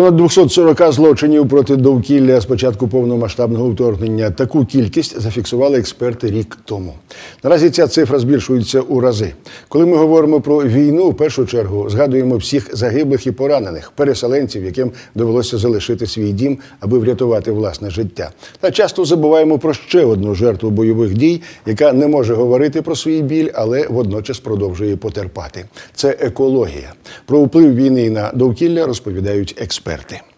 Понад 240 злочинів проти довкілля з початку повномасштабного вторгнення. Таку кількість зафіксували експерти рік тому. Наразі ця цифра збільшується у рази. Коли ми говоримо про війну, в першу чергу згадуємо всіх загиблих і поранених, переселенців, яким довелося залишити свій дім, аби врятувати власне життя. Та часто забуваємо про ще одну жертву бойових дій, яка не може говорити про свій біль, але водночас продовжує потерпати. Це екологія. Про вплив війни на довкілля розповідають експерти. verte.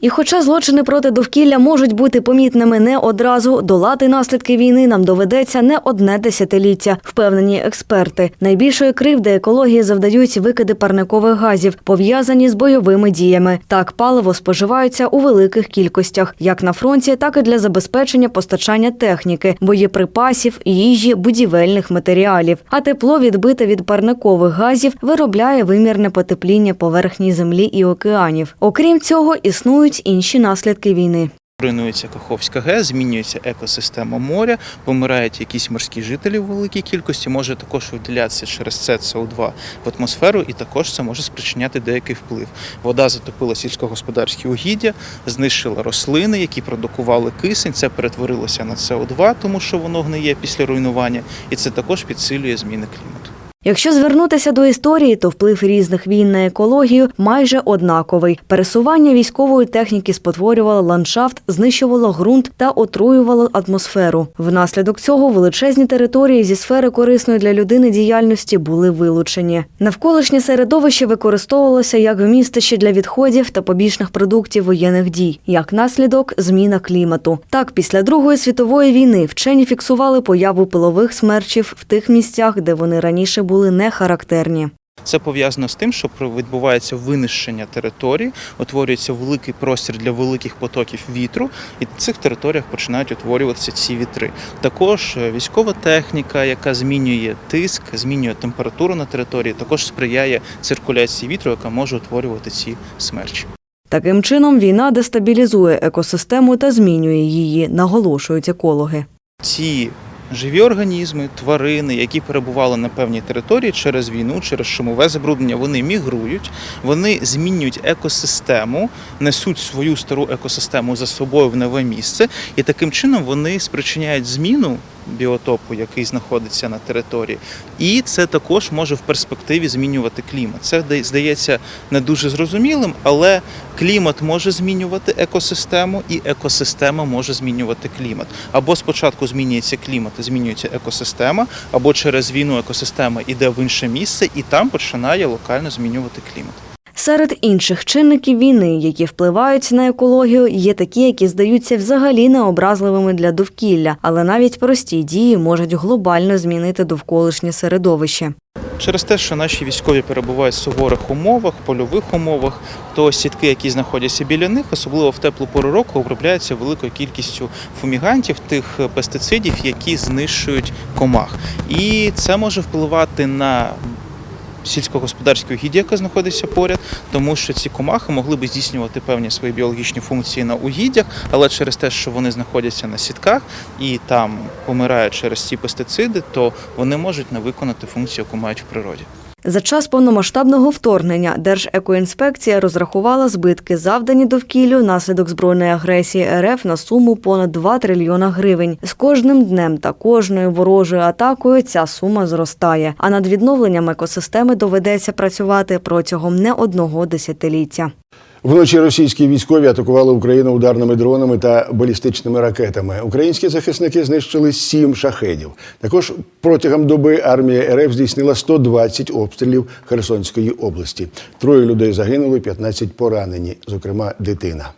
І хоча злочини проти довкілля можуть бути помітними не одразу, долати наслідки війни нам доведеться не одне десятиліття, впевнені експерти. Найбільшої кривди екології завдають викиди парникових газів, пов'язані з бойовими діями. Так, паливо споживаються у великих кількостях, як на фронті, так і для забезпечення постачання техніки, боєприпасів, їжі, будівельних матеріалів. А тепло, відбите від парникових газів, виробляє вимірне потепління поверхні землі і океанів. Окрім цього, існують інші наслідки війни. Руйнується Каховська ГЕС, змінюється екосистема моря, помирають якісь морські жителі в великій кількості, може також виділятися через це СО2 в атмосферу, і також це може спричиняти деякий вплив. Вода затопила сільськогосподарські угіддя, знищила рослини, які продукували кисень. Це перетворилося на СО2, тому що воно гниє після руйнування, і це також підсилює зміни клімату. Якщо звернутися до історії, то вплив різних війн на екологію майже однаковий. Пересування військової техніки спотворювало ландшафт, знищувало ґрунт та отруювало атмосферу. Внаслідок цього величезні території зі сфери корисної для людини діяльності були вилучені. Навколишнє середовище використовувалося як вмістище для відходів та побічних продуктів воєнних дій, як наслідок зміна клімату. Так, після Другої світової війни вчені фіксували появу пилових смерчів в тих місцях, де вони раніше були не характерні. Це пов'язано з тим, що відбувається винищення територій, утворюється великий простір для великих потоків вітру, і в цих територіях починають утворюватися ці вітри. Також е, військова техніка, яка змінює тиск, змінює температуру на території, також сприяє циркуляції вітру, яка може утворювати ці смерчі. Таким чином, війна дестабілізує екосистему та змінює її, наголошують екологи. Ці живі організми, тварини, які перебували на певній території через війну, через шумове забруднення, вони мігрують, вони змінюють екосистему, несуть свою стару екосистему за собою в нове місце, і таким чином вони спричиняють зміну біотопу, який знаходиться на території, і це також може в перспективі змінювати клімат. Це здається не дуже зрозумілим, але клімат може змінювати екосистему, і екосистема може змінювати клімат. Або спочатку змінюється клімат, і змінюється екосистема, або через війну екосистема йде в інше місце, і там починає локально змінювати клімат. Серед інших чинників війни, які впливають на екологію, є такі, які здаються взагалі необразливими для довкілля, але навіть прості дії можуть глобально змінити довколишнє середовище. Через те, що наші військові перебувають в суворих умовах, польових умовах, то сітки, які знаходяться біля них, особливо в теплу пору року, обробляються великою кількістю фумігантів, тих пестицидів, які знищують комах. І це може впливати на сільськогосподарське гіді, яка знаходиться поряд, тому що ці комахи могли би здійснювати певні свої біологічні функції на угіддях, але через те, що вони знаходяться на сітках і там помирають через ці пестициди, то вони можуть не виконати функцію, яку мають в природі. За час повномасштабного вторгнення Держекоінспекція розрахувала збитки, завдані довкіллю наслідок збройної агресії РФ на суму понад 2 трильйона гривень. З кожним днем та кожною ворожою атакою ця сума зростає. А над відновленням екосистеми доведеться працювати протягом не одного десятиліття. Вночі російські військові атакували Україну ударними дронами та балістичними ракетами. Українські захисники знищили сім шахедів. Також протягом доби армія РФ здійснила 120 обстрілів Херсонської області. Троє людей загинули, 15 поранені, зокрема дитина.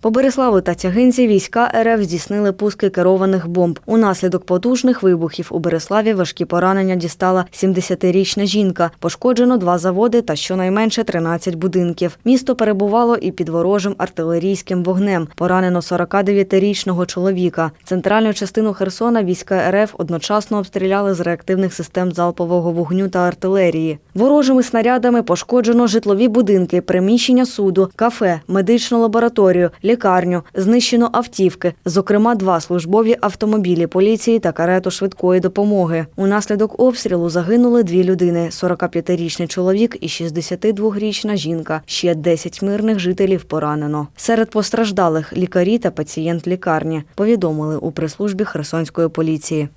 По Береславу та Тягинці війська РФ здійснили пуски керованих бомб. Унаслідок потужних вибухів у Береславі важкі поранення дістала 70-річна жінка. Пошкоджено два заводи та щонайменше 13 будинків. Місто перебувало і під ворожим артилерійським вогнем. Поранено 49-річного чоловіка. Центральну частину Херсона війська РФ одночасно обстріляли з реактивних систем залпового вогню та артилерії. Ворожими снарядами пошкоджено житлові будинки, приміщення суду, кафе, медичну лабораторію, лікарню, знищено автівки, зокрема два службові автомобілі поліції та карету швидкої допомоги. Унаслідок обстрілу загинули дві людини: 45-річний чоловік і 62-річна жінка. Ще 10 мирних жителів поранено. Серед постраждалих лікарі та пацієнт лікарні повідомили у прес-службі Херсонської поліції.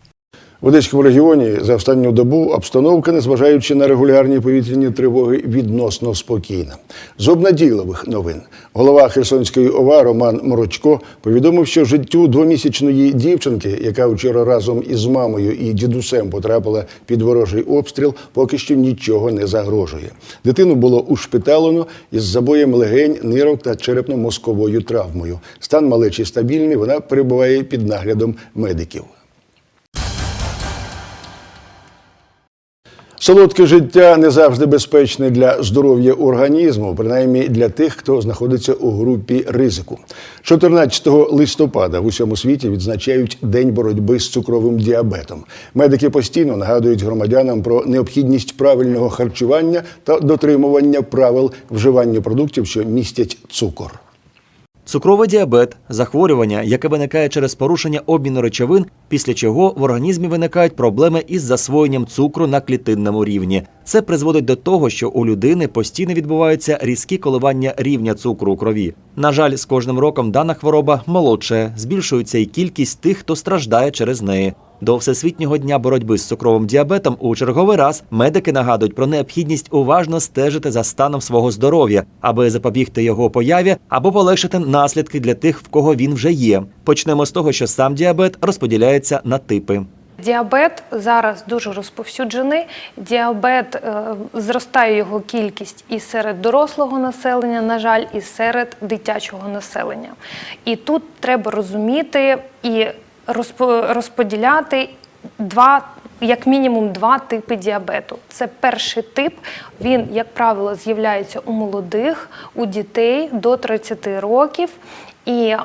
В Одеському регіоні за останню добу обстановка, незважаючи на регулярні повітряні тривоги, відносно спокійна. З обнадійливих новин голова Херсонської ОВА Роман Морочко повідомив, що життю двомісячної дівчинки, яка вчора разом із мамою і дідусем потрапила під ворожий обстріл, поки що нічого не загрожує. Дитину було ушпиталено із забоєм легень, нирок та черепно-мозковою травмою. Стан малечі стабільний. Вона перебуває під наглядом медиків. Солодке життя не завжди безпечне для здоров'я організму, принаймні для тих, хто знаходиться у групі ризику. 14 листопада в усьому світі відзначають День боротьби з цукровим діабетом. Медики постійно нагадують громадянам про необхідність правильного харчування та дотримування правил вживання продуктів, що містять цукор. Цукровий діабет захворювання, яке виникає через порушення обміну речовин, після чого в організмі виникають проблеми із засвоєнням цукру на клітинному рівні. Це призводить до того, що у людини постійно відбуваються різкі коливання рівня цукру у крові. На жаль, з кожним роком дана хвороба молодшає, збільшується і кількість тих, хто страждає через неї. До Всесвітнього дня боротьби з цукровим діабетом у черговий раз медики нагадують про необхідність уважно стежити за станом свого здоров'я, аби запобігти його появі або полегшити наслідки для тих, в кого він вже є. Почнемо з того, що сам діабет розподіляється на типи. Діабет зараз дуже розповсюджений. Діабет е, зростає його кількість і серед дорослого населення, на жаль, і серед дитячого населення. І тут треба розуміти і розподіляти два. Як мінімум два типи діабету. Це перший тип. Він, як правило, з'являється у молодих, у дітей до 30 років, і е,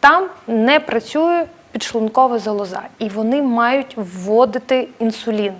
там не працює підшлункова залоза, і вони мають вводити інсулін.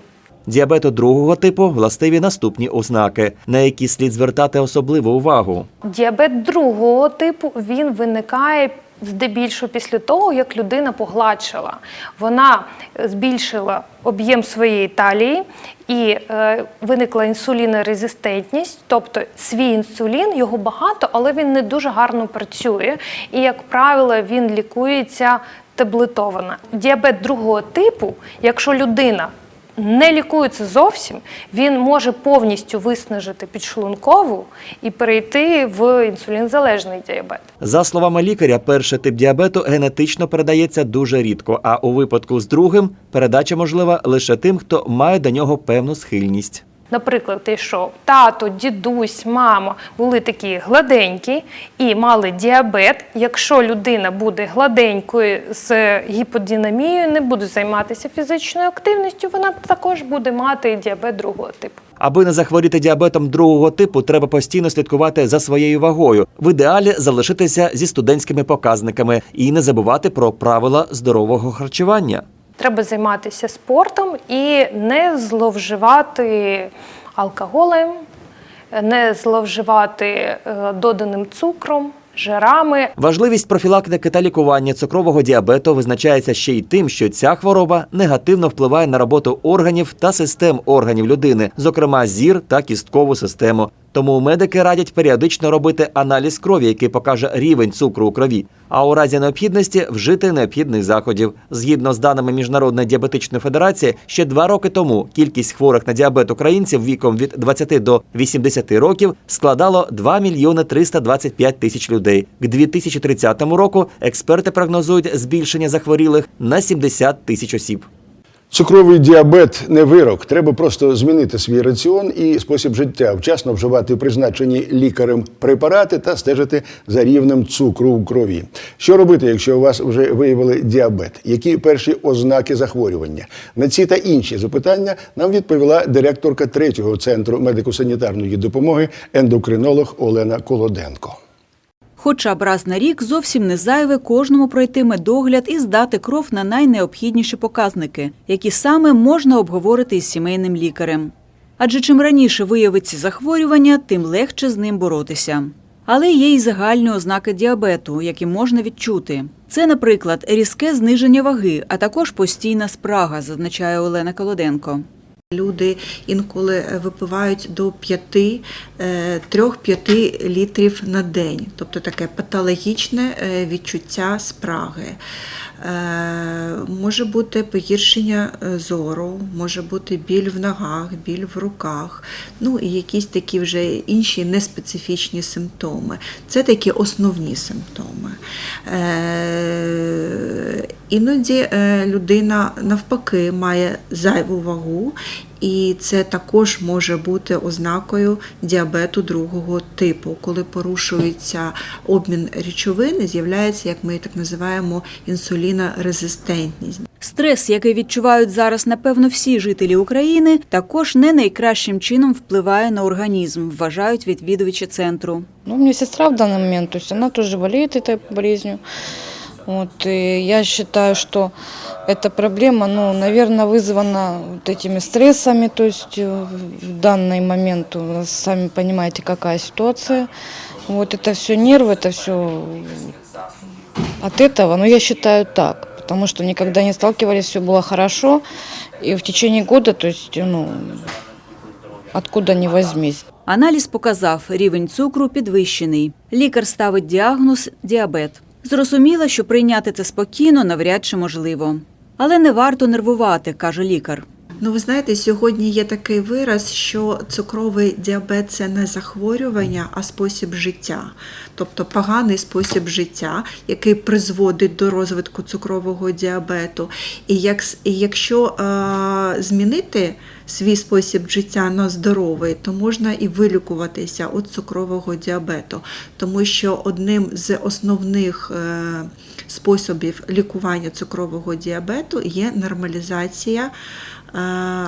Діабету другого типу властиві наступні ознаки, на які слід звертати особливу увагу. Діабет другого типу він виникає здебільшого після того, як людина погладшила. Вона збільшила об'єм своєї талії і е, виникла інсулінорезистентність, тобто свій інсулін, його багато, але він не дуже гарно працює. І, як правило, він лікується таблетовано. Діабет другого типу, якщо людина не лікується зовсім, він може повністю виснажити підшлункову і перейти в інсулінзалежний діабет. За словами лікаря, перший тип діабету генетично передається дуже рідко, а у випадку з другим передача можлива лише тим, хто має до нього певну схильність. Наприклад, якщо тато, дідусь, мама були такі гладенькі і мали діабет, якщо людина буде гладенькою з гіподинамією, не буде займатися фізичною активністю, вона також буде мати діабет другого типу. Аби не захворіти діабетом другого типу, треба постійно слідкувати за своєю вагою. В ідеалі залишитися зі студентськими показниками і не забувати про правила здорового харчування. Треба займатися спортом і не зловживати алкоголем, не зловживати е, доданим цукром, жирами. Важливість профілактики та лікування цукрового діабету визначається ще й тим, що ця хвороба негативно впливає на роботу органів та систем органів людини, зокрема зір та кісткову систему. Тому медики радять періодично робити аналіз крові, який покаже рівень цукру у крові, а у разі необхідності вжити необхідних заходів. Згідно з даними Міжнародної діабетичної федерації, ще два роки тому кількість хворих на діабет українців віком від 20 до 80 років складало 2 мільйони 325 тисяч людей. К 2030 року експерти прогнозують збільшення захворілих на 70 тисяч осіб. Цукровий діабет не вирок. Треба просто змінити свій раціон і спосіб життя, вчасно вживати призначені лікарем препарати та стежити за рівнем цукру в крові. Що робити, якщо у вас вже виявили діабет? Які перші ознаки захворювання? На ці та інші запитання нам відповіла директорка третього центру медико-санітарної допомоги ендокринолог Олена Колоденко. Хоча б раз на рік зовсім не зайве кожному пройти медогляд і здати кров на найнеобхідніші показники, які саме можна обговорити із сімейним лікарем. Адже чим раніше виявиться захворювання, тим легше з ним боротися. Але є й загальні ознаки діабету, які можна відчути. Це, наприклад, різке зниження ваги, а також постійна спрага, зазначає Олена Колоденко. Люди інколи е, випивають до 5, 3-5 літрів на день, тобто таке патологічне е, відчуття спраги. Е, Може бути погіршення е, зору, може бути біль в ногах, біль в руках, ну і якісь такі вже інші неспецифічні симптоми. Це такі основні симптоми. Е, Іноді людина навпаки має зайву вагу, і це також може бути ознакою діабету другого типу, коли порушується обмін речовин, і з'являється, як ми так називаємо, інсулінорезистентність. Стрес, який відчувають зараз, напевно, всі жителі України, також не найкращим чином впливає на організм, вважають відвідувачі центру. Ну, у сестра в данный момент, то есть она тоже болеет этой болезнью. Вот, и я считаю, что эта проблема, ну, наверное, вызвана вот этими стрессами, то есть э, в данный момент, у нас, сами понимаете, какая ситуация. Вот это все нервы, это все от этого, но я считаю так, потому что никогда не сталкивались, все было хорошо, и в течение года, то есть, ну, откуда ни возьмись. Аналіз показав, рівень цукру підвищений. Лікар ставить діагноз діабет. Зрозуміло, що прийняти це спокійно навряд чи можливо. Але не варто нервувати, каже лікар. Ну, ви знаєте, сьогодні є такий вираз, що цукровий діабет це не захворювання, а спосіб життя, тобто поганий спосіб життя, який призводить до розвитку цукрового діабету. І, як, і якщо е, змінити свій спосіб життя на здоровий, то можна і вилікуватися від цукрового діабету, тому що одним з основних е, способів лікування цукрового діабету є нормалізація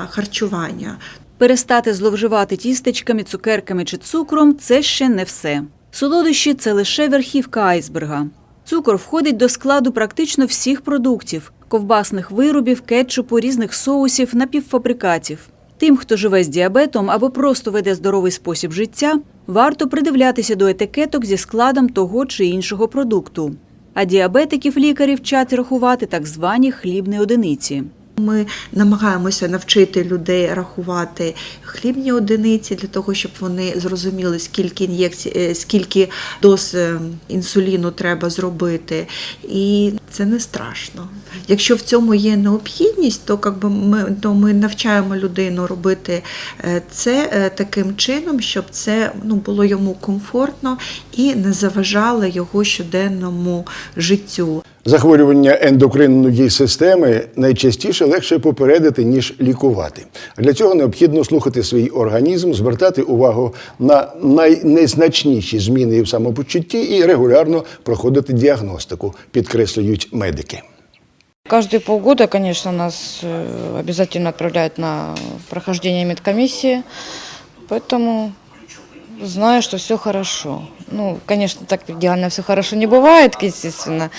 харчування. Перестати зловживати тістечками, цукерками чи цукром це ще не все. Солодощі це лише верхівка айсберга. Цукор входить до складу практично всіх продуктів: ковбасних виробів, кетчупу, різних соусів, напівфабрикатів. Тим, хто живе з діабетом або просто веде здоровий спосіб життя, варто придивлятися до етикеток зі складом того чи іншого продукту. А діабетиків лікарі вчать рахувати так звані хлібні одиниці. Ми намагаємося навчити людей рахувати хлібні одиниці для того, щоб вони зрозуміли, скільки ін'єкцій, е, скільки доз е, інсуліну треба зробити. І це не страшно. Якщо в цьому є необхідність, то как би ми, то ми навчаємо людину робити е, це таким чином, щоб це ну, було йому комфортно і не заважало його щоденному життю. Захворювання ендокринної системи найчастіше легше попередити, ніж лікувати. Для цього необхідно слухати свій організм, звертати увагу на найнезначніші зміни в самопочутті і регулярно проходити діагностику, підкреслюють медики. Каждые полгода, конечно, нас э, обязательно отправляют на прохождение медкомиссии, поэтому знаю, что все хорошо. Ну, конечно, так идеально все хорошо не бывает, естественно.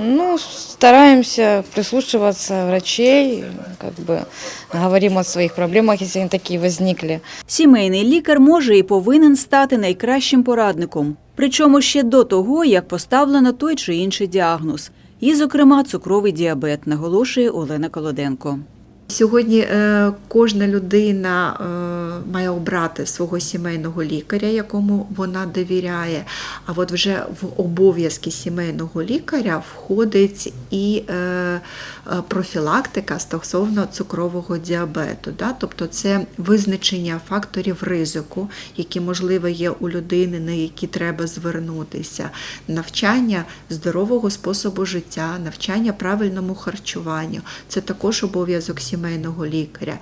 Ну, стараемся прислушиваться врачей, как бы говорим о своїх проблемах, якщо вони такі возникли. Сімейний лікар може і повинен стати найкращим порадником, причому ще до того, як поставлено той чи інший діагноз. І, зокрема, цукровий діабет, наголошує Олена Колоденко. Сьогодні е, кожна людина е, має обрати свого сімейного лікаря, якому вона довіряє. А от вже в обов'язки сімейного лікаря входить і е, профілактика стосовно цукрового діабету. Тобто це визначення факторів ризику, які можливо є у людини, на які треба звернутися, навчання здорового способу життя, навчання правильному харчуванню. Це також обов'язок сімейного лікаря.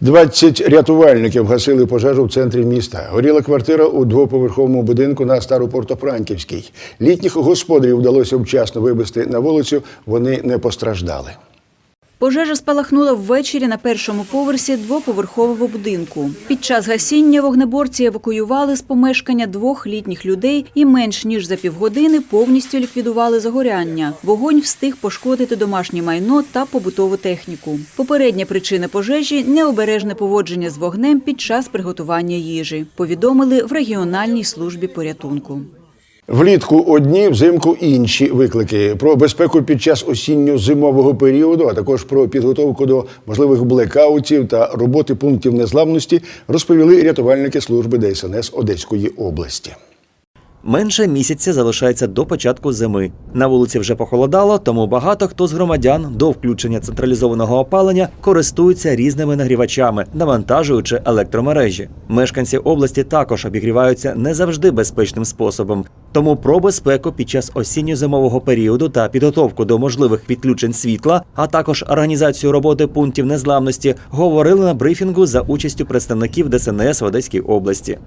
20 рятувальників гасили пожежу в центрі міста. Горіла квартира у двоповерховому будинку на Старопортофранківській. Літніх господарів вдалося вчасно вивезти на вулицю. Вони не постраждали. Пожежа спалахнула ввечері на першому поверсі двоповерхового будинку. Під час гасіння вогнеборці евакуювали з помешкання двох літніх людей і менш ніж за півгодини повністю ліквідували загоряння. Вогонь встиг пошкодити домашнє майно та побутову техніку. Попередня причина пожежі необережне поводження з вогнем під час приготування їжі. Повідомили в регіональній службі порятунку. Влітку одні, взимку інші виклики про безпеку під час осінньо-зимового періоду, а також про підготовку до можливих блекаутів та роботи пунктів незламності розповіли рятувальники служби ДСНС Одеської області. Менше місяця залишається до початку зими. На вулиці вже похолодало, тому багато хто з громадян до включення централізованого опалення користуються різними нагрівачами, навантажуючи електромережі. Мешканці області також обігріваються не завжди безпечним способом. Тому про безпеку під час осінньо-зимового періоду та підготовку до можливих відключень світла, а також організацію роботи пунктів незламності говорили на брифінгу за участю представників ДСНС в Одеській області.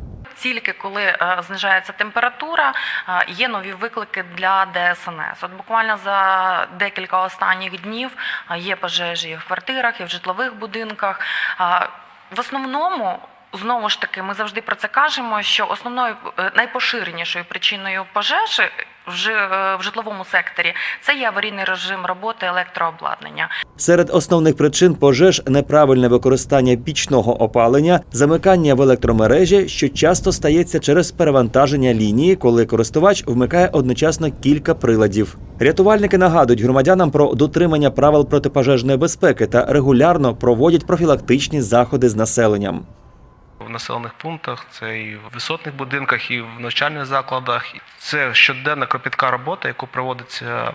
Тільки коли е, знижається температура, е, є нові виклики для ДСНС. От буквально за декілька останніх днів е, є пожежі і в квартирах, і в житлових будинках. Е, В основному. Знову ж таки, ми завжди про це кажемо, що основною найпоширенішою причиною пожежі е, в житловому секторі це є аварійний режим роботи електрообладнання. Серед основних причин пожеж неправильне використання пічного опалення, замикання в електромережі, що часто стається через перевантаження лінії, коли користувач вмикає одночасно кілька приладів. Рятувальники нагадують громадянам про дотримання правил протипожежної безпеки та регулярно проводять профілактичні заходи з населенням. Населених пунктах, це і в висотних будинках, і в навчальних закладах. Це щоденна кропітка робота, яку проводиться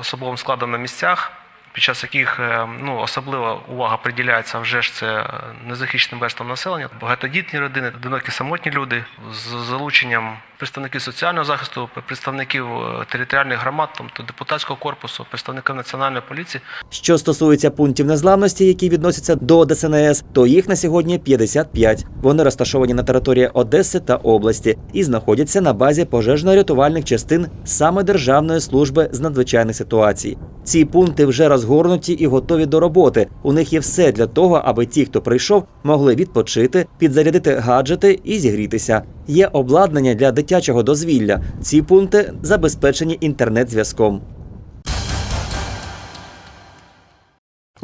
особовим складом на місцях, під час яких е, ну, особлива увага приділяється вже ж це незахищеним верствам населення, багатодітні родини, одинокі самотні люди з залученням представників соціального захисту, представників е, територіальних громад, тобто депутатського корпусу, представників національної поліції. Що стосується пунктів незламності, які відносяться до ДСНС, то їх на сьогодні 55. Вони розташовані на території Одеси та області і знаходяться на базі пожежно-рятувальних частин саме Державної служби з надзвичайних ситуацій. Ці пункти вже розгорнуті і готові до роботи. У них є все для того, аби ті, хто прийшов, могли відпочити, підзарядити гаджети і зігрітися. Є обладнання для дитячого дозвілля. Ці пункти забезпечені інтернет-зв'язком.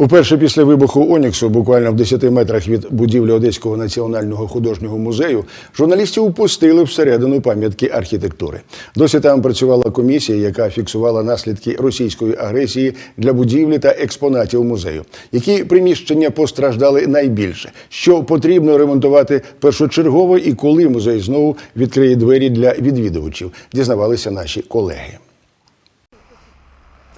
Уперше після вибуху Оніксу, буквально в 10 метрах від будівлі Одеського національного художнього музею, журналістів упустили всередину пам'ятки архітектури. Досі там працювала комісія, яка фіксувала наслідки російської агресії для будівлі та експонатів музею. Які приміщення постраждали найбільше? Що потрібно ремонтувати першочергово і коли музей знову відкриє двері для відвідувачів? Дізнавалися наші колеги.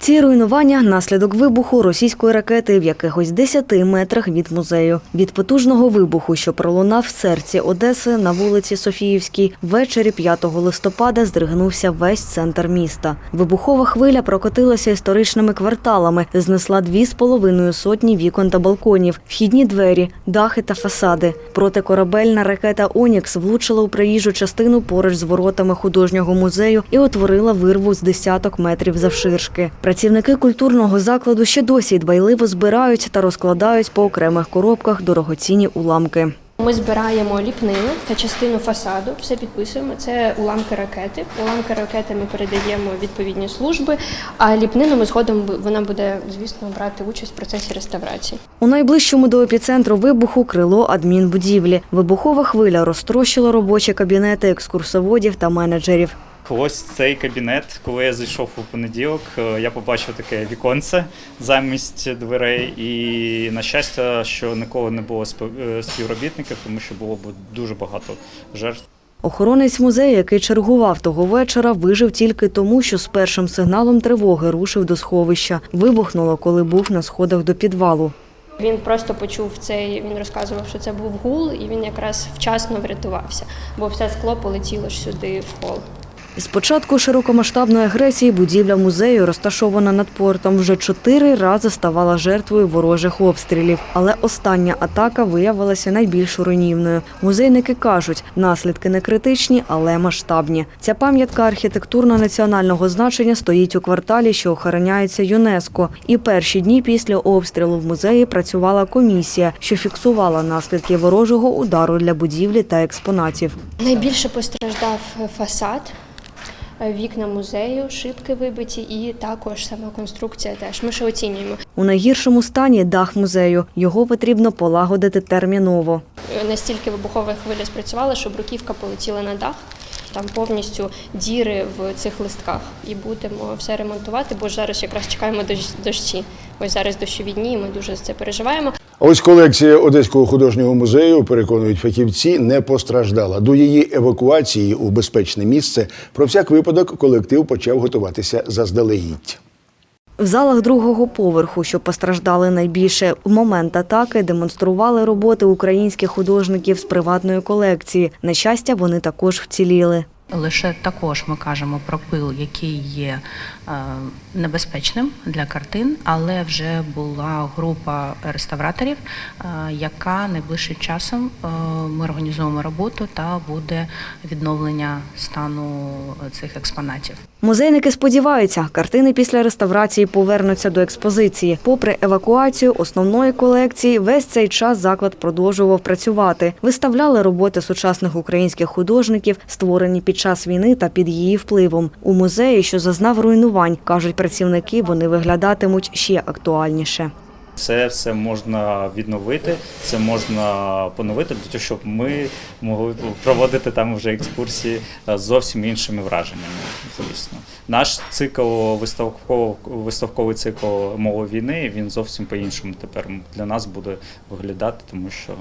Ці руйнування – наслідок вибуху російської ракети в якихось 10 метрах від музею. Від потужного вибуху, що пролунав в серці Одеси на вулиці Софіївській, ввечері 5 листопада здригнувся весь центр міста. Вибухова хвиля прокотилася історичними кварталами, знесла дві з половиною сотні вікон та балконів, вхідні двері, дахи та фасади. Протикорабельна ракета «Онікс» влучила у проїжджу частину поруч з воротами художнього музею і утворила вирву з десяток метрів завширшки. Працівники культурного закладу ще досі дбайливо збирають та розкладають по окремих коробках дорогоцінні уламки. Ми збираємо ліпнину та частину фасаду, все підписуємо. Це уламки ракети. Уламки ракети ми передаємо відповідні служби, а ліпнину ми згодом вона буде, звісно, брати участь в процесі реставрації. У найближчому до епіцентру вибуху крило адмінбудівлі. Вибухова хвиля розтрощила робочі кабінети екскурсоводів та менеджерів. Ось цей кабінет, коли я зайшов у понеділок, е, я побачив таке віконце замість дверей, і на щастя, що ніколи не було е, співробітників, тому що було б дуже багато жертв. Охоронець музею, який чергував того вечора, вижив тільки тому, що з першим сигналом тривоги рушив до сховища. Вибухнуло, коли був на сходах до підвалу. Він просто почув цей, він розказував, що це був гул, і він якраз вчасно врятувався, бо все скло полетіло ж сюди в хол. З початку широкомасштабної агресії будівля музею, розташована над портом, вже чотири рази ставала жертвою ворожих обстрілів. Але остання атака виявилася найбільш руйнівною. Музейники кажуть, наслідки не критичні, але масштабні. Ця пам'ятка архітектурно-національного значення стоїть у кварталі, що охороняється ЮНЕСКО. І перші дні після обстрілу в музеї працювала комісія, що фіксувала наслідки ворожого удару для будівлі та експонатів. Найбільше постраждав фасад, вікна музею, шибки вибиті і також сама конструкція теж. Ми ще оцінюємо. У найгіршому стані дах музею. Його потрібно полагодити терміново. Настільки вибухова хвиля спрацювала, що бруківка полетіла на дах. Там повністю діри в цих листках. І будемо все ремонтувати, бо зараз якраз чекаємо дощ- дощі. Ось зараз дощові дні, і ми дуже за це переживаємо. Ось колекція Одеського художнього музею, переконують фахівці, не постраждала. До її евакуації у безпечне місце про всяк випадок колектив почав готуватися заздалегідь. В залах другого поверху, що постраждали найбільше, в момент атаки демонстрували роботи українських художників з приватної колекції. На щастя, вони також вціліли. Лише також ми кажемо про пил, який є небезпечним для картин, але вже була група реставраторів, е, яка найближчим часом е, ми організуємо роботу та буде відновлення стану цих експонатів. Музейники сподіваються, картини після реставрації повернуться до експозиції. Попри евакуацію основної колекції, весь цей час заклад продовжував працювати. Виставляли роботи сучасних українських художників, створені під час війни та під її впливом. У музеї, що зазнав руйнувань, кажуть працівники, вони виглядатимуть ще актуальніше. Це все можна відновити, це можна поновити для того, щоб ми могли проводити там вже екскурсії е, з зовсім іншими враженнями. Звісно, наш цикл виставково виставковий цикл мови війни він зовсім по-іншому тепер для нас буде виглядати, тому що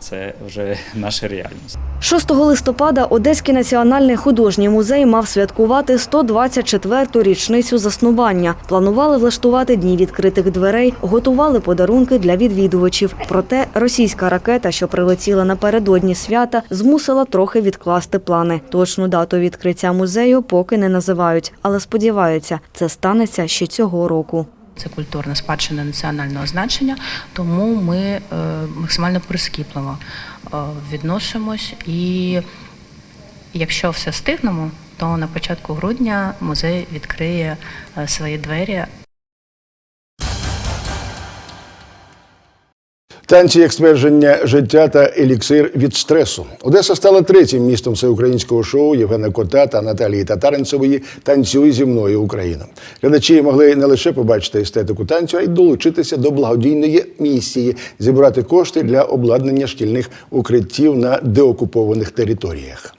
це вже наша реальність. 6 листопада Одеський національний художній музей мав святкувати 124-ту річницю заснування. Планували влаштувати дні відкритих дверей, готували подарунки для відвідувачів. Проте російська ракета, що прилетіла напередодні свята, змусила трохи відкласти плани. Точну дату відкриття музею поки не називають, але сподіваються, це станеться ще цього року. Це культурна спадщина національного значення, тому ми е, максимально прискіпливо е, відносимось. І якщо все встигнемо, то на початку грудня музей відкриє е, свої двері Танці як ствердження життя та еліксир від стресу. Одеса стала третім містом всеукраїнського шоу Євгена Кота та Наталії Татаринцевої Танцюй зі мною Україна. Глядачі могли не лише побачити естетику танцю, а й долучитися до благодійної місії зібрати кошти для обладнання шкільних укриттів на деокупованих територіях.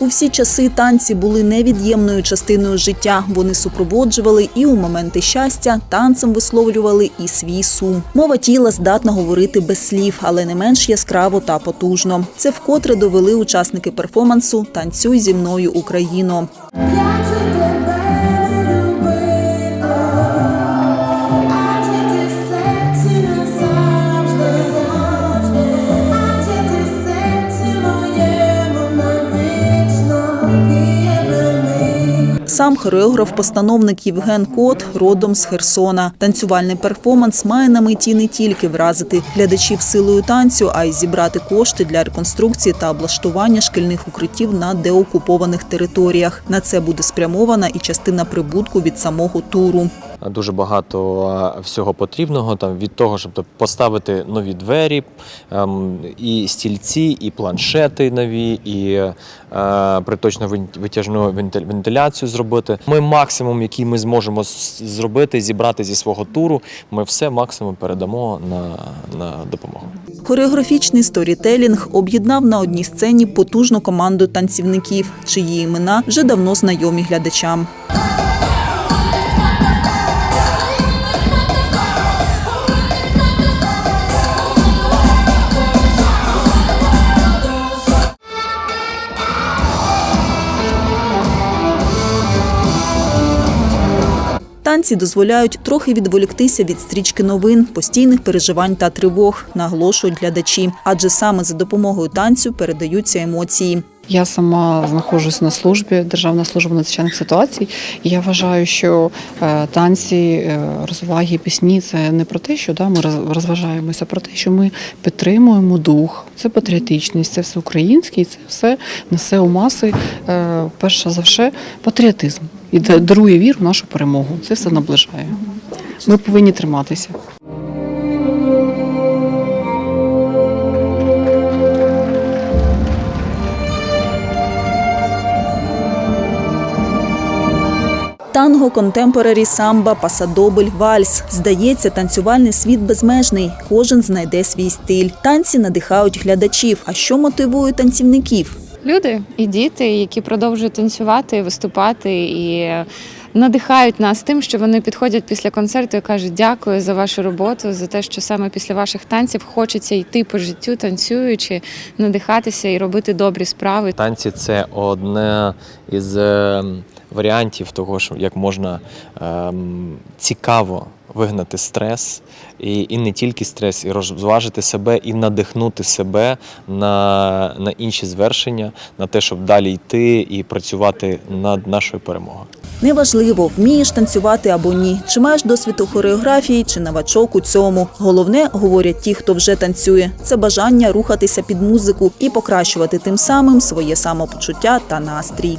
У всі часи танці були невід'ємною частиною життя. Вони супроводжували і у моменти щастя, танцем висловлювали і свій сум. Мова тіла здатна говорити без слів, але не менш яскраво та потужно. Це вкотре довели учасники перформансу Танцюй зі мною Україно. Сам хореограф-постановник Євген Кот родом з Херсона. Танцювальний перформанс має на меті не тільки вразити глядачів силою танцю, а й зібрати кошти для реконструкції та облаштування шкільних укриттів на деокупованих територіях. На це буде спрямована і частина прибутку від самого туру. Дуже багато всього потрібного там від того, щоб поставити нові двері, ем, і стільці, і планшети нові, і е, приточну вин- витяжну вентиляцію зробити. Ми максимум, який ми зможемо зробити, зібрати зі свого туру. Ми все максимум передамо на, на допомогу. Хореографічний сторітелінг об'єднав на одній сцені потужну команду танцівників, чиї імена вже давно знайомі глядачам. Танці дозволяють трохи відволіктися від стрічки новин, постійних переживань та тривог, наголошують глядачі, адже саме за допомогою танцю передаються емоції. Я сама знаходжусь на службі Державна служба надзвичайних ситуацій. І я вважаю, що е, танці, е, розваги, пісні це не про те, що да, ми роз- розважаємося, а про те, що ми підтримуємо дух. Це патріотичність, це все українське, і це все несе у маси, е, перше за все, патріотизм і дарує віру в нашу перемогу. Це все наближає. Ми повинні триматися. Танго, контемпорарі, самба, пасадобль, вальс. Здається, танцювальний світ безмежний. Кожен знайде свій стиль. Танці надихають глядачів. А що мотивує танцівників? Люди і діти, які продовжують танцювати, виступати і надихають нас тим, що вони підходять після концерту і кажуть дякую за вашу роботу, за те, що саме після ваших танців хочеться йти по життю, танцюючи, надихатися і робити добрі справи. Танці це одне із е, варіантів того, що як можна ем, цікаво вигнати стрес, і, і не тільки стрес, і розважити себе, і надихнути себе на, на інші звершення, на те, щоб далі йти і працювати над нашою перемогою. Неважливо, вмієш танцювати або ні, чи маєш досвід у хореографії, чи новачок у цьому. Головне, говорять ті, хто вже танцює, це бажання рухатися під музику і покращувати тим самим своє самопочуття та настрій.